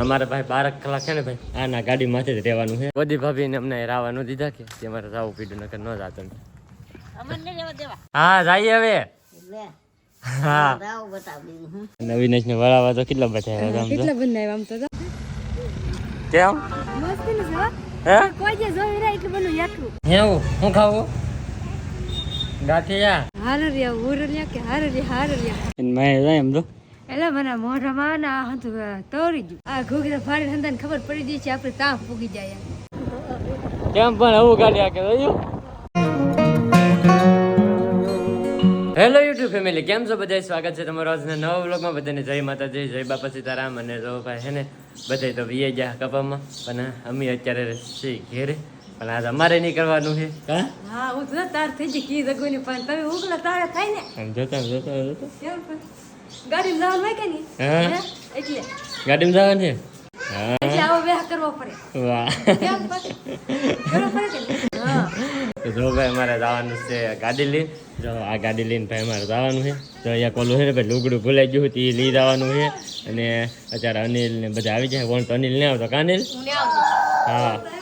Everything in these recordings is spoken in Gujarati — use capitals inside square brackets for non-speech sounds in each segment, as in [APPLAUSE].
અમારે ભાઈ બાર કલાક છે ને ભાઈ. આના ગાડી માથે જ રહેવાનું છે. બધી ભાભીને અમને રાવા ન દીધા કે અમારે જવું પીડું નકર ન જાતું. હા જઈએ હવે. હા. નવીનેશ ને વળાવા તો કેટલા બચાવ્યા હતા આમ તો. કેટલા બનાવ્યા આમ તો કેમ? મસ્ત ને હે? કોઈ જે જોઈ રહ્યા એટલું બધું. એવું? હું ખાવું? ગાંઠિયા. હારરિયા, ઉરરિયા કે હારરિયા, હારરિયા. મેં જાય એમ તો. એટલે મને મોઢામાં આવે હતું તોરી ગયું આ ઘૂઘરા ફાડી હંધાને ખબર પડી ગઈ છે આપણે તાપ પૂગી જાય કેમ પણ આવું ગાડી આકે જોયું હેલો યુટ્યુબ ફેમિલી કેમ છો બધા સ્વાગત છે તમારો આજના નવા વ્લોગમાં. બધાને જય માતાજી જય બાપા સીતારામ અને જો ભાઈ હે ને બધા તો વીએ ગયા કપામાં. પણ અમે અત્યારે છીએ ઘેરે. પણ આજ અમારે નહીં કરવાનું છે. હા? હા હું તો તાર થઈ ગઈ કી જગોની પણ તમે ઉગલા તારે થાય ને. જોતા જોતા? જવાનું હોય કે નહીં? હા. એટલે. ગાડીમાં જવાનું છે? હા. એટલે આવો વ્યાહ કરવો પડે. વાહ. કેમ પડે? હા. જો ભાઈ અમારે જવાનું છે ગાડી લઈને. જો આ ગાડી લઈને ભાઈ અમારે જવાનું છે. તો અહીંયા કોલું છે ને ભાઈ લુગડું ભૂલાઈ ગયું હતું એ લઈ જવાનું છે. અને અત્યારે અનિલ ને બધા આવી જાય. કોણ તો અનિલ ને આવતો કાનિલ હું.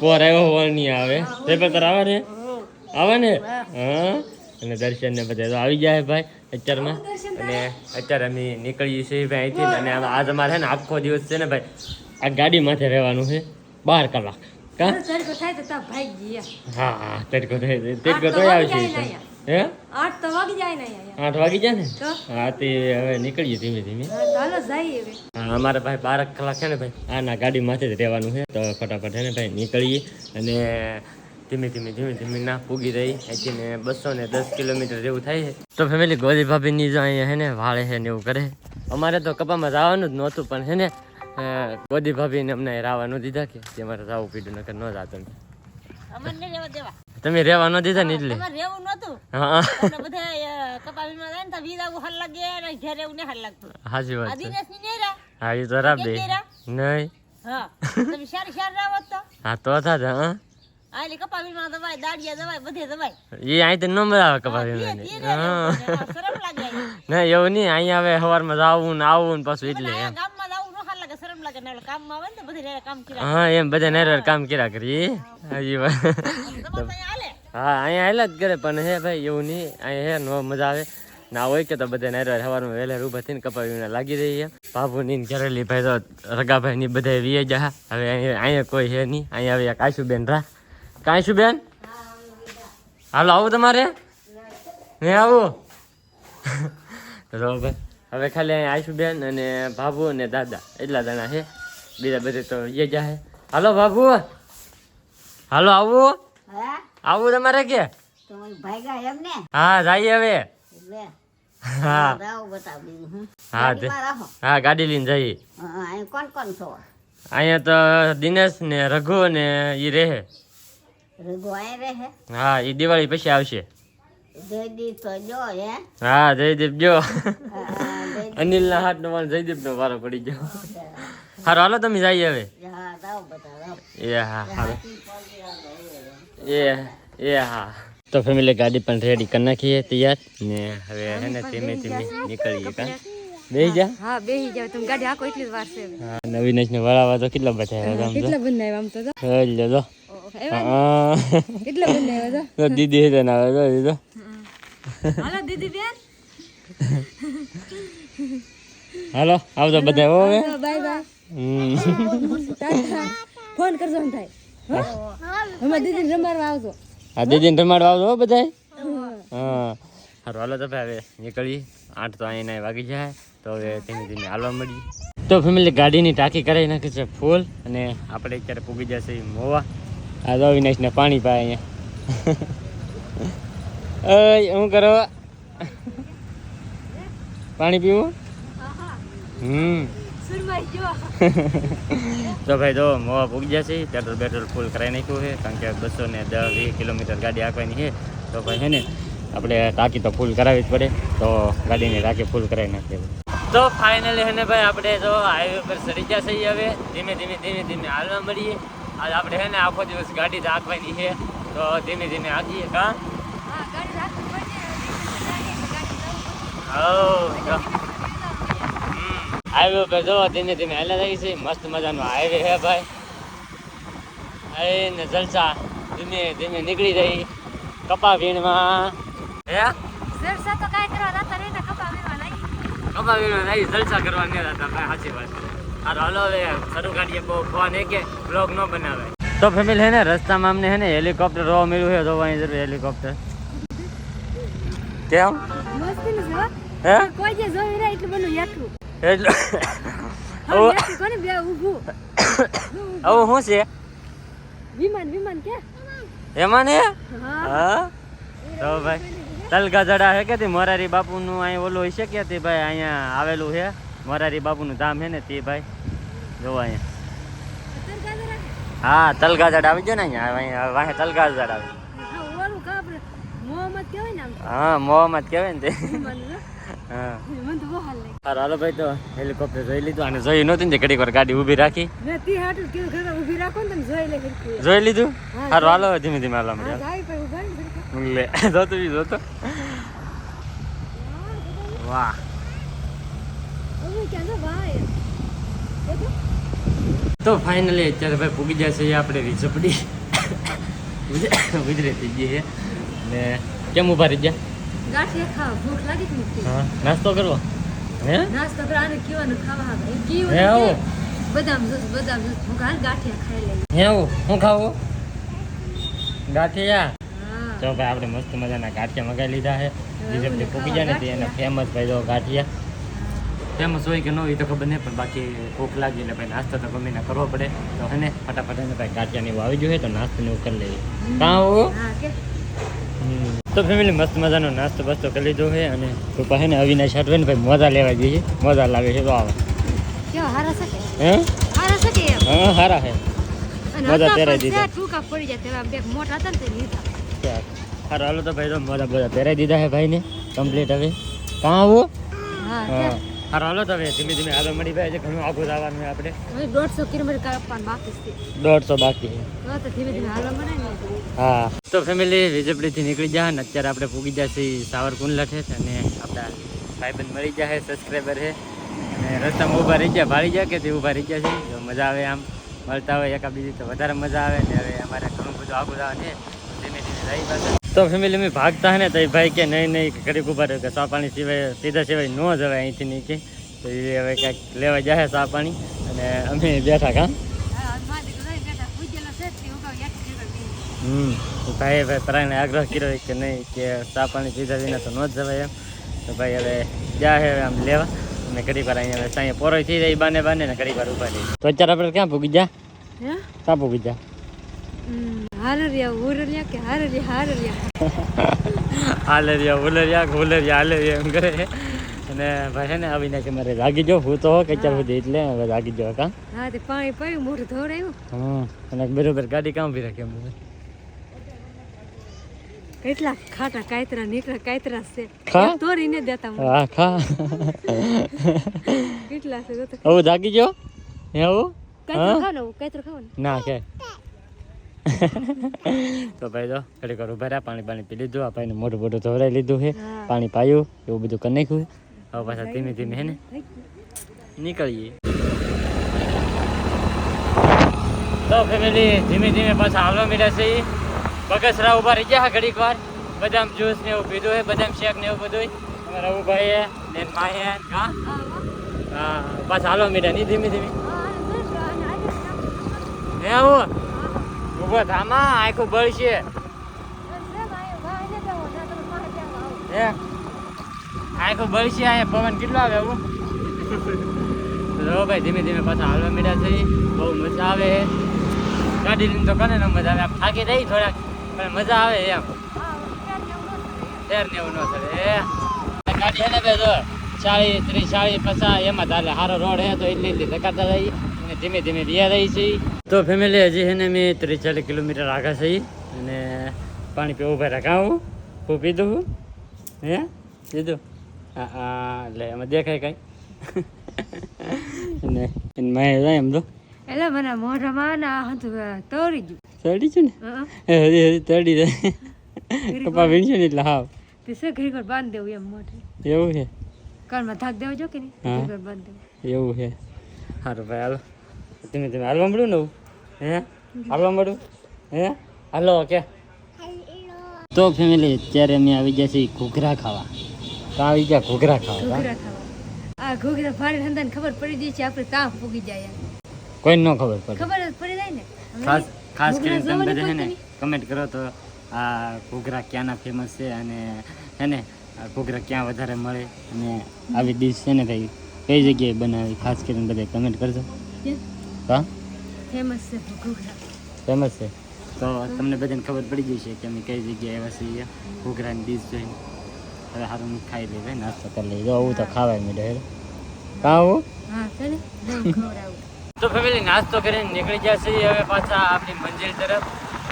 પોર આવ્યો હોવાની આવે. તારે આવે ને? આવે ને? હા. અને દર્શન ને બધા આવી જાય ભાઈ અત્યારમાં. અને અત્યારે અમે નીકળીએ છીએ ભાઈ અહીંથી. અને આજ અમારે છે ને આખો દિવસ છે ને ભાઈ આ ગાડી માથે રહેવાનું છે બાર કલાક. હા હા તડકો થાય તડકો તો આવશે હે? આઠ તો વાગી જાય ને આઠ વાગી જાય ને? હા તે હવે નીકળીએ ધીમે ધીમે. હા, જઈએ હવે. અમારે ભાઈ બાર કલાક છે ને ભાઈ આના ગાડી માથે જ રહેવાનું છે. તો ફટાફટ છે ને ભાઈ નીકળીએ અને ધીમે ધીમે ધીમે ધીમે ના પૂગી રહી. અહીંથી ને બસો ને દસ કિલોમીટર જેવું થાય છે. તો ફેમિલી ગોદી ભાભીની જો અહીંયા છે ને વાળે છે ને એવું કરે. અમારે તો કપામાં જવાનું જ નહોતું પણ છે ને ગોદી ગોદી ભાભીને અમને રાવા ન દીધા કે અમારે જવું પીડું નકર ન જાતું તમે રહેવા ન દીધા ને એટલે? રહેવું નતું હા. બધા કપાવીમાં જાય ને તો વીર આવું હાલ લાગે ને ઘેરે એવું નહીં લાગતું. હાજી વાત દિનેશની નેરા હા એ તો રાબ? નહીં હા તમે શાર શાર રાવત તો. હા તો થા હા. આ એટલે કપાવીમાં દવાય દાડિયા દવાય બધે દવાય. એ અહીં તો ન આવે. હા, શરમ લાગે. [LAUGHS] એવું નહીં સવારમાં જાવું ને આવવું ને પાછું એટલે એમ. હા એમ બધા નેરવાર કામ કર્યા કરી. અહીંયા હાલે. હા અહીંયા આયલા જ કરે પણ હે ભાઈ એવું નહીં. અહીંયા હે નો મજા આવે. ના હોય કે તો બધા નેરવાર સવારમાં વહેલા ઊભા થઈને કપાવીને લાગી રહી બાબુ ની ઘરેલી ભાઈ તો રગાભાઈ ની બધા વીએ જા હવે અહીંયા કોઈ હે નહીં. અહીંયા હવે કાશુબેન રા. કાશુબેન હાલો આવું તમારે. મેં આવું. [LAUGHS] તો ભાઈ. હવે ખાલી અહીંયા આશુબેન અને ભાભુ અને દાદા એટલા જણા છે. બીજા બધે તો એ જાહે હાલો ભાભુ. હાલો આવું. આવું તમારે કે? હા જઈએ હવે. હા. હું? ગાડી લઈને જઈએ. અહીંયા તો દિનેશ ને રઘુ ને ઈ રહે. હા ઈ દિવાળી પછી આવશે. જયદીપ જો હે? હા જયદીપ જો હા, હાથનો અનિલ ના હાથ નો જયદીપ નો વારો પડી ગયો. હારો હાલો તમે જઈએ હવે. એ હા હાલો. એ એ હા. તો ફેમિલી ગાડી પણ રેડી કરી નાખીએ તૈયાર. ને હવે હે ને ધીમે ધીમે નીકળીએ કા? બેહી જા. હા બેહી જાવ તમે ગાડી આખો એટલી જ વાર છે. હા નવીનેશ ને વળાવા તો કેટલા બધા આમ કેટલા બનાવ્યા આમ તો જો. હજ જો કેટલા બનાવ્યા તો દીદી આવે તો હાલો દીદી બેન. હાલો આવજો બધા હો હવે. Bye bye. ફોન કરજો ને થાય અમારા દીદી રમાડવા આવજો. આ દીદીને રમાડવા આવજો હો બધા હા. સારું હાલો તો ભાઈ હવે નીકળી. આઠ તો અહીંયા વાગી જાય. તો હવે ધીમે ધીમે હાલવા મળી તો ફેમિલી ગાડીની ટાંકી કરાવી નાખી છે ફૂલ અને આપણે અત્યારે પૂગી જશે મોવા. આ તો અવિનાશને પાણી પાય અહીંયા. [LAUGHS] શું કરો? પાણી પીવું? હમ. જો. [LAUGHS] તો ભાઈ જો મોવા પૂગી જશે પેટ્રોલ પેટ્રોલ ફૂલ કરાવી નાખ્યું છે કારણ કે બસો ને દસ વીસ કિલોમીટર ગાડી આંકવાની છે. તો ભાઈ છે ને આપણે ટાંકી તો ફૂલ કરાવવી જ પડે. તો ગાડીની ટાંકી ફૂલ કરાવી નાખીએ. તો ફાઇનલી હે ને ભાઈ આપણે જો હાઈવે પર સરી ગયા છીએ હવે. ધીમે ધીમે ધીમે ધીમે હાલવા મળીએ. આજ આપણે હે ને આખો દિવસ ગાડી જ આંકવાની છે. તો ધીમે ધીમે આંકીએ કાં હા ગાડી રાખવી પડશે ગાડી જવું હાઈવે પર જો ધીમે ધીમે હાલ્યા રહી છે. મસ્ત મજાનો હાઈવે હે ભાઈ. અરે ને જલસા ધીમે ધીમે નીકળી જાય કપા વીણમાં. હે? જલસા તો કાઈ કરવા જતા નહીં કપા વીણવા નહીં. કપા વીણવા નહીં જલસા કરવા નહીં હતા ભાઈ સાચી વાત હારો હાલો હવે શરૂ કાઢીએ બહુ ફોન હે કે બ્લોગ ન બનાવે તો ફેમિલી હે ને રસ્તામાં અમને હે ને હેલિકોપ્ટર જોવા મળ્યું છે જોવા અહીં જરૂર હેલિકોપ્ટર કેમ? મસ્ત ને હે? કોઈ જે જોઈ રહ્યા એટલું બધું યાઠું એટલે હા કોને બે ઊભું? આવું શું છે? વિમાન વિમાન કે? એમાં ને હા. હા? તો ભાઈ તલગા જડા હે કે તે મોરારી બાપુનું અહીં ઓલું હશે છે કે તે ભાઈ? અહીંયા આવેલું છે મોરારી બાપુનું ધામ છે ને તે ભાઈ? જોવા અહીંયા. હા તલગા જડ આવી ગયો ને અહીંયા અહીંયા વાહે તલગા આવે હા મોહમ્મદ કહેવાય ને તે. [LAUGHS] હા. હાલ ભાઈ તો હેલિકોપ્ટર જોઈ લીધું. અને જોઈ નહોતું ને ઘડીક વાર ગાડી ઊભી રાખી? ઊભી ને જોઈ લીધું? હારું હાલો ધીમે ધીમે હાલો. લે [LAUGHS] જોતો બી જોતો. વાહ. તો ફાઇનલી અત્યારે ભાઈ પૂગી જશે આપણે રીઝપડી ગુજરાતી જે છે. ને કેમ ઊભા રહી ગયા? ગાંઠિયા ખાવા ભૂખ લાગી જ હા નાસ્તો કરવો? હે? નાસ્તો કરે આને કીવાનું ખાવા આવે. હે, કીવું. બદામ જ્યુસ બદામ જ્યુસ હું કાલ ગાંઠિયા ખાઈ લઈ હે આવું. શું ખાવું? ગાંઠિયા? તો ભાઈ આપણે મસ્ત મજાના ગાંઠિયા મગાવી લીધા છે. રીઝપડી પૂગી જાય ને તે એના ફેમસ ભાઈ જો ગાંઠિયા. ફેમસ હોય કે ન હોય તો ખબર નહીં પણ બાકી ભૂખ લાગી એટલે ભાઈ નાસ્તો તો ગમે ના કરવો પડે. તો હે ને ફટાફટ એને ભાઈ ગાંઠિયા ને એવું આવી જોઈએ તો નાસ્તો ને એવું કરી લઈએ. કાં હા. તો ફેમિલી મસ્ત મજાનો નાસ્તો બસ્તો કરી લીધો છે અને પપ્પા છે ને અવિનાશ હટવે ને ભાઈ મોજા લેવા જઈએ મોજા લાવે છે તો આવે. હારા હે? હારા હા સારા છે. મોજા પહેરાઈ દીધા. ટૂંકા પડી જાય તેવા બે મોટા હતા ને લીધા. સારું હાલો તો ભાઈ તો મોજા મોજા પહેરાવી દીધા છે ભાઈને. કમ્પ્લીટ હવે. કાં આવો? હા હા તે. હાલો તો હવે ધીમે ધીમે હાલો મળી ભાઈ છે ઘણું આગળ જવાનું છે આપણે. દોઢસો કિલોમીટર કાપવાનું બાકી છે. દોઢસો બાકી છે. ધીમે ધીમે હાલો મળે હા. તો ફેમિલી વિજયપડીથી નીકળી જાય ને અત્યારે આપણે પૂગી જશે સાવરકુંડલા છે અને આપણા ભાઈબંધ મળી જાય સબસ્ક્રાઈબર છે. અને રસ્તામાં ઊભા રહી ગયા ભાળી ગયા કે તે ઊભા રહી ગયા છે. જો મજા આવે આમ મળતા હોય એકા બીજી તો વધારે મજા આવે ને હવે અમારે ઘણું બધું આગળ જવાનું છે. ધીમે ધીમે રહી પાછા. તો ફેમિલી મેં ભાગતા હે ને તો એ ભાઈ કે નહીં નહીં ઘડીક ઊભા રહ્યો કે સા પાણી સિવાય સીધા સિવાય ન જવાય અહીંથી નહીં કે તો એ હવે ક્યાંક લેવા જાય સા પાણી. અને અમે બેઠા કાં. હમ તો ભાઈ ભાઈ પરાણે આગ્રહ કર્યો કે નહીં કે સા પાણી સીધા વિના તો ન જ જવાય એમ. તો ભાઈ હવે જાય હે આમ લેવા. અને ઘડી વાર અહીંયા હવે સાંજે પોરો થઈ જાય બાને બાને ને ઘડી વાર ઊભા રહી. તો અત્યારે આપણે ક્યાં ભૂગી જા? હે? ક્યાં ભૂગી જા? હમ, હારરિયા કે હારરિયા હારરિયા હાલે રહ્યા ઉલે રહ્યા ઉલે રહ્યા હાલે રહ્યા એમ કરે. અને ભાઈ છે ને આવીને કે મારે જાગી જો હું તો કે ચાલ સુધી એટલે હવે જાગી જો કાં? હા તે પાણી પડ્યું મોઢું ધોવડાયું. હમ અને બરોબર ગાડી કામ ભી રાખે એમ કેટલા ખાટા કાયતરા નીકળ્યા કાયતરા છે. ખા? ને દેતા હા ખા. કેટલા છે હવે જાગી જો? એવું કાયતરો ખાવ ને કાયતરો ખાવ ના કે. તો ભાઈ જો ઘડી વાર ઊભા રહ્યા પાણી પાણી પી લીધું આ ભાઈને મોટું મોટું ધોવરાઈ લીધું છે પાણી પાયું એવું બધું કરી નાખ્યું હવે પાછા ધીમે ધીમે હે ને નીકળીએ. તો ફેમિલી ધીમે ધીમે પાછા હાલવા મીડા છે. બગસરા ઊભા રહી ગયા ઘડીક વાર બદામ જ્યુસ ને એવું પીધું હોય બદામ શેક ને એવું બધું અમારા ઊભા હે ને માહે હા પાછા હાલવા મીડા નહીં ધીમે ધીમે. હે હા, ઊભો થામા આખું બળશે રે ભાઈ, ભાઈ. હે? આખું બળશે આ પવન કેટલો આવે હું? જો ભાઈ ધીમે ધીમે પાછા હાલવા મીડા થઈ બહુ મજા આવે. ગાડી લઈને તો કને ન મજા આવે. થાકી રહી થોડાક પણ મજા આવે એમ. ને એવું ન આ ગાડી હે ને બે જો ચાળી ત્રીસ ચાળી પચાસ એમાં ચાલે સારો રોડ હે તો એટલી એટલી ધકાતા અને ધીમે ધીમે રહ્યા રહી છે. તો ફેમિલી હજી છે ને મેં ત્રીસ ચાલીસ કિલોમીટર આગળ છે. અને પાણી પીવું ભાઈ રખાવું હું? પીધું હું? હે? પીધું? હા હા એટલે એમાં દેખાય કાંઈ. ને એને જાય એમ તો. એટલે મને મોઢામાં ના હતું તોડી ગયું. ચડી છું ને? હા, એ હજી હજી તળી જાય. કપા વીણશે ને એટલે હાવ. પીસે શું ઘડી બાંધી દેવું એમ મોઢે. એવું છે? કાનમાં થાક દેવો જો કે નહીં? બંધ એવું છે. સારું ભાઈ હાલો. તમે તમે હાલવા મળ્યું ને હે? હાલવા મળ્યું હે? હાલો કે? તો ફેમિલી અત્યારે અમે આવી ગયા છીએ ઘૂઘરા ખાવા. તો આવી ગયા ઘૂઘરા ખાવા ઘૂઘરા ખાવા. આ ઘૂઘરા ફાડીને હંધાને ખબર પડી ગઈ છે આપણે તાપ ફૂગી જાય કોઈ ન ખબર પડે. ખબર પડી જાય ને? ખાસ ખાસ કરીને તમે બધા છે ને કમેન્ટ કરો તો આ ઘૂઘરા ક્યાંના ફેમસ છે અને હે ને આ ઘૂઘરા ક્યાં વધારે મળે અને આવી ડીશ છે ને ભાઈ કઈ જગ્યાએ બનાવી ખાસ કરીને બધા કમેન્ટ કરજો. હા? ફેમસ છે ઘૂઘરા ફેમસ છે? તો તમને બધાને ખબર પડી ગઈ છે કે અમે કઈ જગ્યાએ આવ્યા છીએ? ઘૂઘરાની ડીશ જોઈને. હવે સારું ખાઈ લઈએ નાસ્તો કરી લઈએ જો આવું તો ખાવાય મેં છે ખવડાવું. તો ફેમિલી નાસ્તો કરીને નીકળી ગયા છીએ હવે પાછા આપણી મંજિલ તરફ.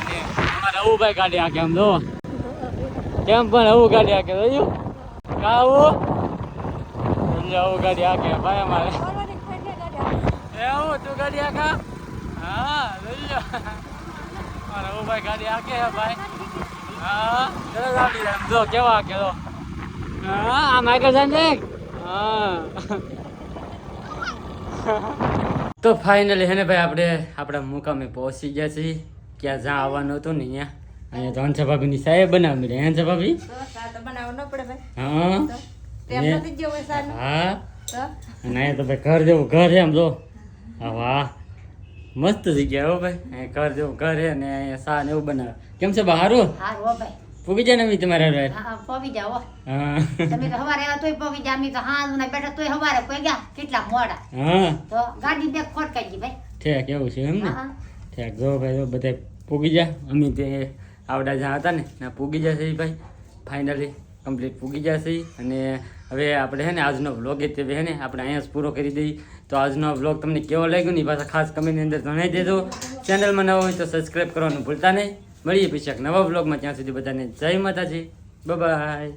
અને અમારે આવું ભાઈ ગાડી આખે આમ જો. કેમ પણ આવું ગાડી આખે જોયું? કા આવું. સમજો આવું ગાડી આખે ભાઈ અમારે. એ આવું તું ગાડી આખા? હા જોઈ મારે ભાઈ ગાડી આકે હે ભાઈ. હા ચલો ગાડી આમ જો કેવા આકે જો હા આમ આગળ જાય ને? હા. તો ફાઇનલી હે ને ભાઈ આપણે આપણા મુકામે પહોંચી ગયા છીએ. ક્યાં જ્યાં આવવાનું હતું ને અહીંયા? અહીંયા તો હંસા ભાભીની સાહેબ બનાવી રહી હંસા ભાભી? હા. ને- હા. અને અહીંયા તો ભાઈ ઘર જેવું ઘર એમ જો. હા વાહ. મસ્ત જગ્યા હો ભાઈ. ઘર જેવું ઘર હે ને અહીંયા સા ને એવું બનાવે. કેમ છે બહારું હારું? હો ભાઈ. પૂગી જાય ને અમે તમારા હારે? હા પવી હા. તમે તો હવારે આવ્યા તોય પવી જાય અમે તો હા ઉના બેઠા તોય હવારે કોઈ ગયા કેટલા મોડા. હા. તો ગાડી બે ખોટકાઈ ગઈ ભાઈ. ઠેક એવું છે એમ ને? ઠેક જો ભાઈ જો બધા પૂગી જા. અમે તે આવડા જ્યાં હતા ને ના પૂગી જશે ભાઈ. ફાઇનલી કમ્પ્લીટ પૂગી જશે અને હવે આપણે હે ને આજનો વ્લોગ એ તે હે ને આપણે અહીંયા જ પૂરો કરી દઈએ. તો આજનો વ્લોગ તમને કેવો લાગ્યો ની પાછા ખાસ કમેન્ટની અંદર જણાવી દેજો. ચેનલમાં નવો હોય તો સબસ્ક્રાઈબ કરવાનું ભૂલતા નહીં. મળીએ પછી નવા વ્લોગમાં ત્યાં સુધી બધાને જય માતાજી. બાય